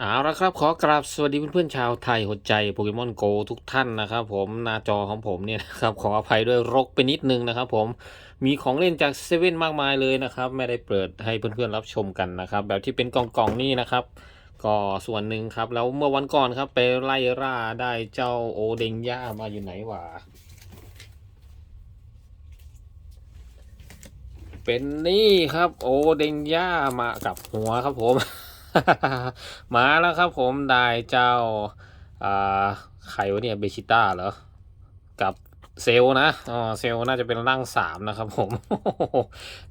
เอาละครับขอกราบสวัสดีเพื่อนๆชาวไทยหัวใจโปเกมอนโกทุกท่านนะครับผมหน้าจอของผมเนี่ยนะครับขออภัยด้วยรกไปนิดนึงนะครับผมมีของเล่นจากเซเว่นมากมายเลยนะครับ ไม่ได้เปิดให้เพื่อนๆรับชมกันนะครับ แบบที่เป็นกล่องๆนี่นะครับ ก็ส่วนหนึ่งครับ แล้วเมื่อวันก่อนครับไปไล่ล่าได้เจ้าโอเดงย่ามาอยู่ไหนวะเป็นนี่ครับโอเดงย่ามากับหัวครับผม มาแล้วครับผมได้เจ้าอ่าใครวะเนี่ยเบชิต้าเหรอ กับเซลนะอ๋อเซลน่าจะเป็นร่างสามนะครับผม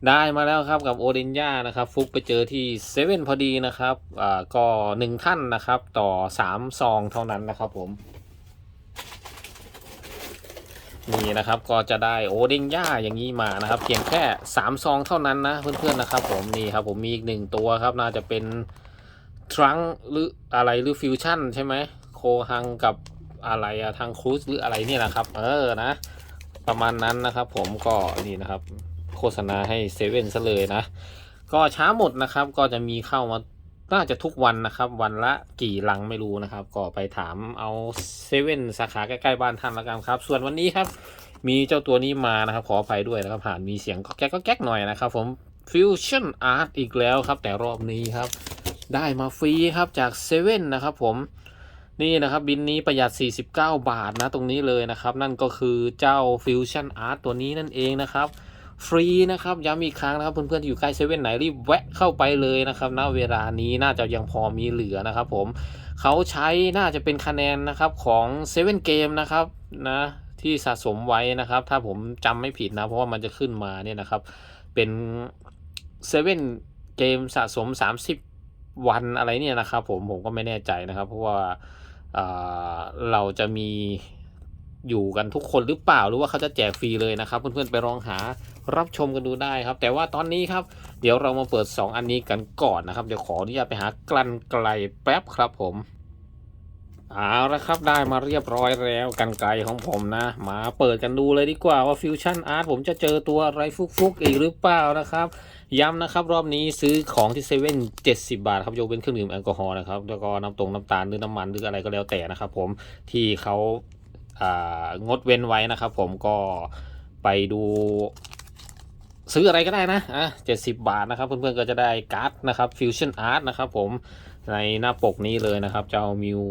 ได้มาแล้วครับกับโอเดนย่านะครับ ฟุกไปเจอที่เซเว่นพอดีนะครับ อ่า ก็หนึ่งท่านนะครับ ต่อสามซองเท่านั้นนะครับผม นี่นะครับก็จะได้โอเด้งย่าอย่างนี้มานะครับ เพียงแค่3ซองเท่านั้นนะเพื่อนๆนะครับผม นี่ครับผมมีอีกหนึ่งตัวครับ น่าจะเป็น ทรังหรืออะไรหรือฟิวชั่นใช่ไหมโคฮังกับอะไรอะทางครูซหรืออะไรเนี่ยนะครับ เออนะ ประมาณนั้นนะครับ ผมก็นี่นะครับ โฆษณาให้เซเว่นซะเลยนะ ก็ช้าหมดนะครับ ก็จะมีเข้ามาน่าจะทุกวันนะครับ วันละกี่ลังไม่รู้นะครับ ก็ไปถามเอาเซเว่นสาขาใกล้ๆบ้านท่านละกันครับ ส่วนวันนี้ครับ มีเจ้าตัวนี้มานะครับ ขออภัยด้วยนะครับผ่านมีเสียงก็แก๊กก็แก๊กหน่อยนะครับ ผม Fusion Art อีกแล้วครับ แต่รอบนี้ครับ ได้มาฟรีครับจากเซเว่นนะครับผมนี่นะครับบินนี้ประหยัด 49 บาทนะตรงนี้เลยนะครับ นั่นก็คือเจ้า Fusion Art ตัวนี้นั่นเองนะครับ ฟรีนะครับย้ำอีกครั้งนะครับเพื่อนๆที่อยู่ใกล้เซเว่นไหนรีบแวะเข้าไปเลยนะครับณเวลานี้น่าจะยังพอมีเหลือนะครับผมเขาใช้น่าจะเป็นคะแนนนะครับของเซเว่นเกมนะครับนะที่สะสมไว้นะครับ ถ้าผมจำไม่ผิดนะ เพราะว่ามันจะขึ้นมาเนี่ยนะครับ เป็นเซเว่นเกมสะสม 30 วันอะไรเนี่ยนะครับผมผมก็ไม่แน่ใจนะครับ เพราะว่าเราจะมีอยู่กันทุกคนหรือเปล่าหรือว่าเขาจะแจกฟรีเลยนะครับ เพื่อนๆไปลองหารับชมกันดูได้ครับ แต่ว่าตอนนี้ครับ เดี๋ยวเรามาเปิด 2 อันนี้กันก่อนนะครับ เดี๋ยวขออนุญาตไปหากลันไกลแป๊บครับผม เอาละครับได้มาเรียบร้อยแล้วกันไกลของผมนะ มาเปิดกันดูเลยดีกว่าว่าฟิวชั่นอาร์ตผมจะเจอตัวอะไรฟุกๆอีกหรือเปล่านะครับ ย้ำนะครับรอบนี้ซื้อของที่เซเว่นเจ็ดสิบาทครับยกเว้นเครื่องดื่มแอลกอฮอล์นะครับ แล้วก็น้ำตรงน้ำตาลหรือน้ำมันหรืออะไรก็แล้วแต่นะครับผมที่เขาางดเว้นไว้นะครับผมก็ไปดูซื้ออะไรก็ได้นะ อะเจ็ดสิบาทนะครับ เพื่อนๆก็จะได้การ์ดนะครับ Fusion Art นะครับผมในหน้าปกนี้เลยนะครับเจ้ามิว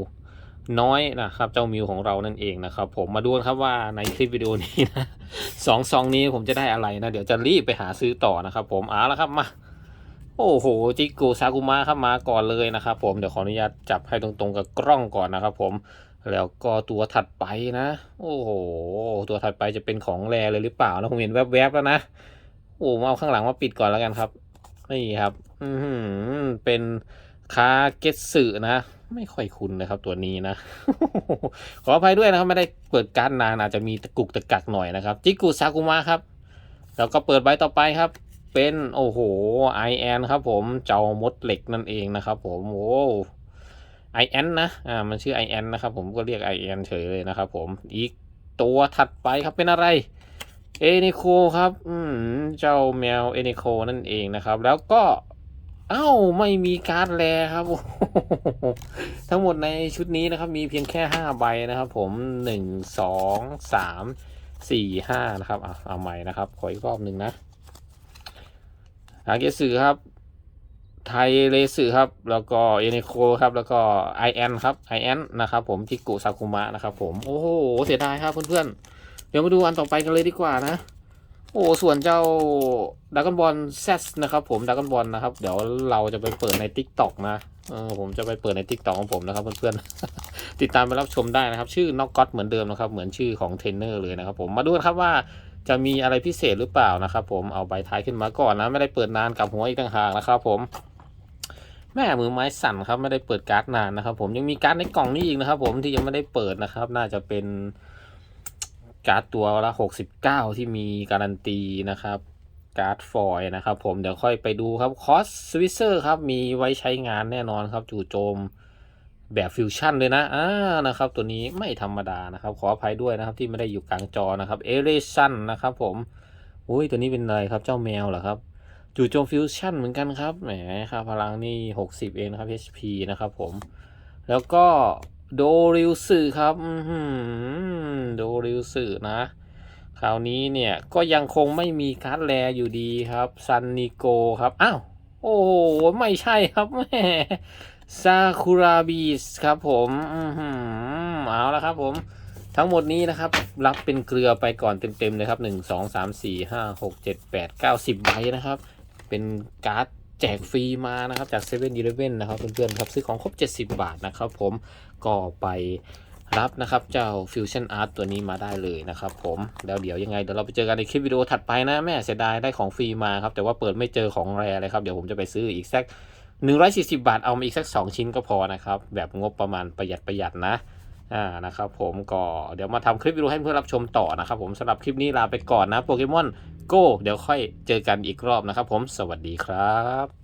น้อยนะครับ เจ้ามิวของเรานั่นเองนะครับ ผมมาดูนะครับว่าในคลิปวิดีโอนี้นะสองซองนี้ผมจะได้อะไรนะเดี๋ยวจะรีบไปหาซื้อต่อนะครับ ผมเอาละครับมาโอ้โหจิโกซากุมะครับมาก่อนเลยนะครับ ผมเดี๋ยวขออนุญาตจับให้ตรงๆกับกล้องก่อนนะครับ ผมแล้วก็ตัวถัดไปนะ โอ้โห ตัวถัดไปจะเป็นของแรเลยหรือเปล่านะผมเห็นแวบๆแล้วนะโอ้มาเอาข้างหลังมาปิดก่อนแล้วกันครับนี่ครับ อืเป็นคาเกสึนะ ไม่ค่อยคุ้นนะครับตัวนี้นะ ขออภัยด้วยนะครับ ไม่ได้เปิดการนานอาจจะมีตะกุกตะกักหน่อยนะครับ จิกุซากุมะครับ แล้วก็เปิดใบต่อไปครับ เป็นโอ้โหไอแอนครับผมเจ้ามดเหล็กนั่นเองนะครับ ผมโอ้ไอแอนนะอ่ามันชื่อไอแอนนะครับผมก็เรียกไอแอนเฉยเลยนะครับผมอีกตัวถัดไปครับเป็นอะไรเอเนโคครับ อืมเจ้าแมวเอเนโคนั่นเองนะครับ แล้วก็ เอ้าไม่มีการ์ดแลครับ ทั้งหมดในชุดนี้นะครับ มีเพียงแค่ห้าใบนะครับ ผมหนึ่งสองสามสี่ห้านะครับอะเอาใหม่นะครับ ขออีกรอบหนึ่งนะอาเกสือครับ ไทยเลสือครับ แล้วก็เอเนโคครับ แล้วก็ไอแอนครับไอแอนนะครับผมทิกุซากุมะนะครับ ผม โอ้โห เสียดายครับเพื่อนๆ เดี๋ยวมาดูอันต่อไปกันเลยดีกว่านะ โอ้ส่วนเจ้าดากอนบอลแซสนะครับผมดากอนบอลนะครับ เดี๋ยวเราจะไปเปิดใน t ิ k t o k นะเออผมจะไปเปิดใน t ิ k t o k ของผมนะครับเพื่อนๆ ติดตามไปรับชมได้นะครับ ชื่อน็อกก็ตเหมือนเดิมนะครับ เหมือนชื่อของเทรนเนอร์เลยนะครับ ผมมาดูกันครับว่าจะมีอะไรพิเศษหรือเปล่านะครับ ผมเอาใบท้ายขึ้นมาก่อนนะ ไม่ได้เปิดนานกับหัวอีกต่างหากนะครับ ผม แม่มือไม้สั่นครับ ไม่ได้เปิดการ์ดนานนะครับ ผมยังมีการ์ดในกล่องนี้อีกนะครับ ผมที่ยังไม่ได้เปิดนะครับ น่าจะเป็น การ์ดตัวละ69ที่มีการันตีนะครับ การ์ดฟอยล์นะครับ ผมเดี๋ยวค่อยไปดูครับคอสสวิเซอร์ครับ มีไว้ใช้งานแน่นอนครับ จู่โจมแบบฟิวชั่นเลยนะอ่านะครับ ตัวนี้ไม่ธรรมดานะครับ ขออภัยด้วยนะครับที่ไม่ได้อยู่กลางจอนะครับเอเรชั่นนะครับ ผมอุ้ยตัวนี้เป็นอะไรครับเจ้าแมวเหรอครับจู่โจมฟิวชั่นเหมือนกันครับแหมค่าพลังนี่60เองนครับ HP นะครับ ผม แล้วก็ โดริวสึครับโดริวสึนะ คราวนี้เนี่ยก็ยังคงไม่มีการ์ดแรอยู่ดีครับ ซันนิโกครับ อ้าว โอ้โห ไม่ใช่ครับแม่ซากุระบีสครับผมอือหือเอาละครับผมทั้งหมดนี้นะครับ รับเป็นเกลือไปก่อนเต็มๆเลยครับ1 2 3 4 5 6 7 8 9 10ใบนะครับ เป็นการ์ด แจกฟรีมานะครับจาก7 e เ e ่ e อนะครับเพื่อนๆครับซื้อของครบ 70 บาทนะครับผมก็ไปรับนะครับเจ้า Fusion Art ตัวนี้มาได้เลยนะครับผมแล้วเดี๋ยวยังไงเดี๋ยวเราไปเจอกันในคลิปวิดีโอถัดไปนะแม่เสียดายได้ของฟรีมาครับแต่ว่าเปิดไม่เจอของแรเลยครับเดี๋ยวผมจะไปซื้ออีกสัก 140 บาทเอามาอีกสัก 2 ชิ้นก็พอนะครับแบบงบประมาณประหยัดประหยัดนะอ่านะครับผมก็เดี๋ยวมาทำคลิปวิดีโอให้เพื่อนรับชมต่อนะครับผมสำหรับคลิปนี้ลาไปก่อนนะโปเกมอน โกเดี๋ยวค่อยเจอกันอีกรอบนะครับผม สวัสดีครับ